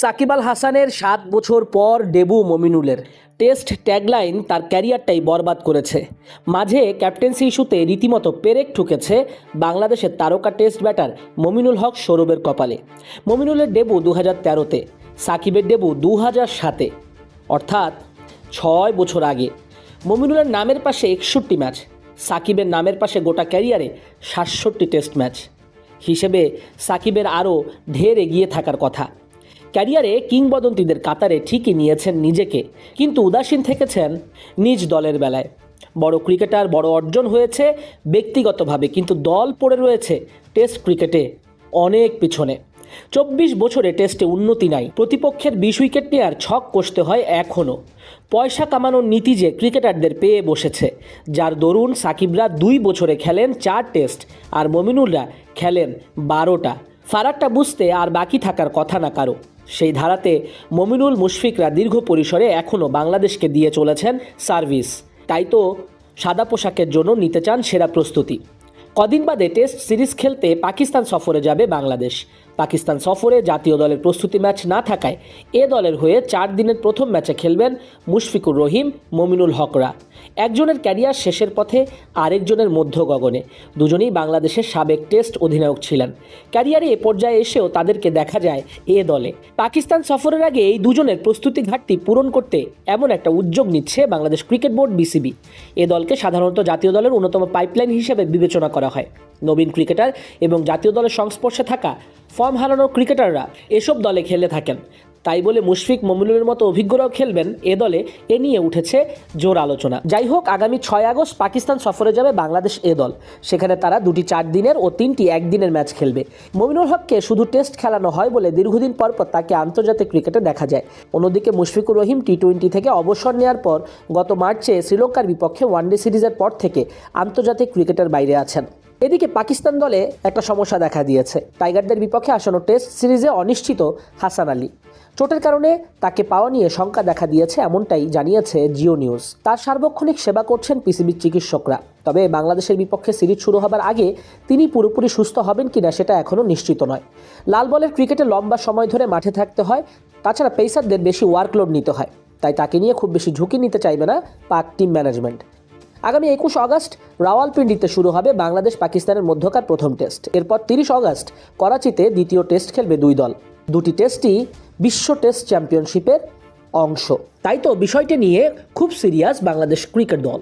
সাকিব আল হাসানের সাত বছর পর ডেবু মমিনুলের। টেস্ট ট্যাগলাইন তার ক্যারিয়ারটাই বরবাদ করেছে। মাঝে ক্যাপ্টেন্সি ইস্যুতে রীতিমতো পেরেক ঠুকেছে বাংলাদেশের তারকা টেস্ট ব্যাটার মমিনুল হক সৌরভের কপালে। মমিনুলের ডেবু দু হাজার তেরোতে, সাকিবের ডেবু দু হাজার সাতে। অর্থাৎ ছয় বছর আগে। মমিনুলের নামের পাশে একষট্টি ম্যাচ, সাকিবের নামের পাশে গোটা ক্যারিয়ারে সাতষট্টি টেস্ট ম্যাচ। হিসেবে সাকিবের আরও ঢের এগিয়ে থাকার কথা। ক্যারিয়ারে কিংবদন্তিদের কাতারে ঠিকই নিয়েছেন নিজেকে, কিন্তু উদাসীন থেকেছেন নিজ দলের বেলায়। বড় ক্রিকেটার, বড় অর্জন হয়েছে ব্যক্তিগতভাবে, কিন্তু দল পড়ে রয়েছে টেস্ট ক্রিকেটে অনেক পিছনে। চব্বিশ বছরে টেস্টে উন্নতি নাই। প্রতিপক্ষের বিশ উইকেট নেওয়ার ছক কষতে হয় এখনও। পয়সা কামানোর নীতি যে ক্রিকেটারদের পেয়ে বসেছে, যার দরুন সাকিবরা দুই বছরে খেলেন চার টেস্ট আর মমিনুলরা খেলেন বারোটা। ফারাকটা বুঝতে আর বাকি থাকার কথা না কারও। সেই ধারাতে মমিনুল মুশফিকরা দীর্ঘ পরিসরে এখনও বাংলাদেশকে দিয়ে চলেছেন সার্ভিস। তাই তো সাদা পোশাকের জন্য নিতে চান সেরা প্রস্তুতি। কদিন বাদে টেস্ট সিরিজ খেলতে পাকিস্তান সফরে যাবে বাংলাদেশ। পাকিস্তান সফরে জাতীয় দলের প্রস্তুতি ম্যাচ না থাকায় এ দলের হয়ে চার দিনের প্রথম ম্যাচে খেলবেন মুশফিকুর রহিম, মমিনুল হকরা। একজনের ক্যারিয়ার শেষের পথে, আরেকজনের মধ্য গগনে। দুজনেই বাংলাদেশের সাবেক টেস্ট অধিনায়ক ছিলেন। ক্যারিয়ারে এ পর্যায়ে এসেও তাদেরকে দেখা যায় এ দলে। পাকিস্তান সফরের আগে এই দুজনের প্রস্তুতি ঘাটতি পূরণ করতে এমন একটা উদ্যোগ নিচ্ছে Bangladesh cricket board BCB. A দলকে সাধারণত জাতীয় দলের অন্যতম পাইপলাইন হিসেবে বিবেচনা করা হয়। নবীন ক্রিকেটার এবং জাতীয় দলের সংস্পর্শে থাকা ফর্ম হারানো ক্রিকেটাররা এসব দলে খেলে থাকেন। তাই বলে মুশফিক মমিনুলের মতো অভিজ্ঞরাও খেলবেন এ দলে। এ নিয়ে উঠেছে জোর আলোচনা। যাই হোক, আগামী ছয় আগস্ট পাকিস্তান সফরে যাবে বাংলাদেশ এ দল। সেখানে তারা দুটি চার দিনের ও তিনটি একদিনের ম্যাচ খেলবে। মমিনুল হককে শুধু টেস্ট খেলানো হয় বলে দীর্ঘদিন পর পর তাকে আন্তর্জাতিক ক্রিকেটে দেখা যায়। অন্যদিকে মুশফিকুর রহিম টি টোয়েন্টি থেকে অবসর নেওয়ার পর গত মার্চে শ্রীলঙ্কার বিপক্ষে ওয়ানডে সিরিজের পর থেকে আন্তর্জাতিক ক্রিকেটের বাইরে আছেন। এদিকে পাকিস্তান দলে একটা সমস্যা দেখা দিয়েছে। টাইগারদের বিপক্ষে আসন্ন টেস্ট সিরিজে অনিশ্চিত হাসান আলী। চোটের কারণে তাকে পাওয়া নিয়ে শঙ্কা দেখা দিয়েছে এমনটাই জানিয়েছে জিও নিউজ। তার সার্বক্ষণিক সেবা করছেন পিসিবির চিকিৎসকরা। তবে বাংলাদেশের বিপক্ষে সিরিজ শুরু হবার আগে তিনি পুরোপুরি সুস্থ হবেন কিনা সেটা এখনও নিশ্চিত নয়। লাল বলের ক্রিকেটে লম্বা সময় ধরে মাঠে থাকতে হয়, তাছাড়া পেসারদের বেশি ওয়ার্কলোড নিতে হয়। তাই তাকে নিয়ে খুব বেশি ঝুঁকি নিতে চাইবে না পাক টিম ম্যানেজমেন্ট। আগামী একুশ অগস্ট রাওয়ালপিন্ডিতে শুরু হবে বাংলাদেশ পাকিস্তানের মধ্যকার প্রথম টেস্ট। এরপর তিরিশ অগস্ট করাচিতে দ্বিতীয় টেস্ট খেলবে দুই দল। দুটি টেস্টই বিশ্ব টেস্ট চ্যাম্পিয়নশিপের অংশ। তাই তো বিষয়টি নিয়ে খুব সিরিয়াস বাংলাদেশ ক্রিকেট দল।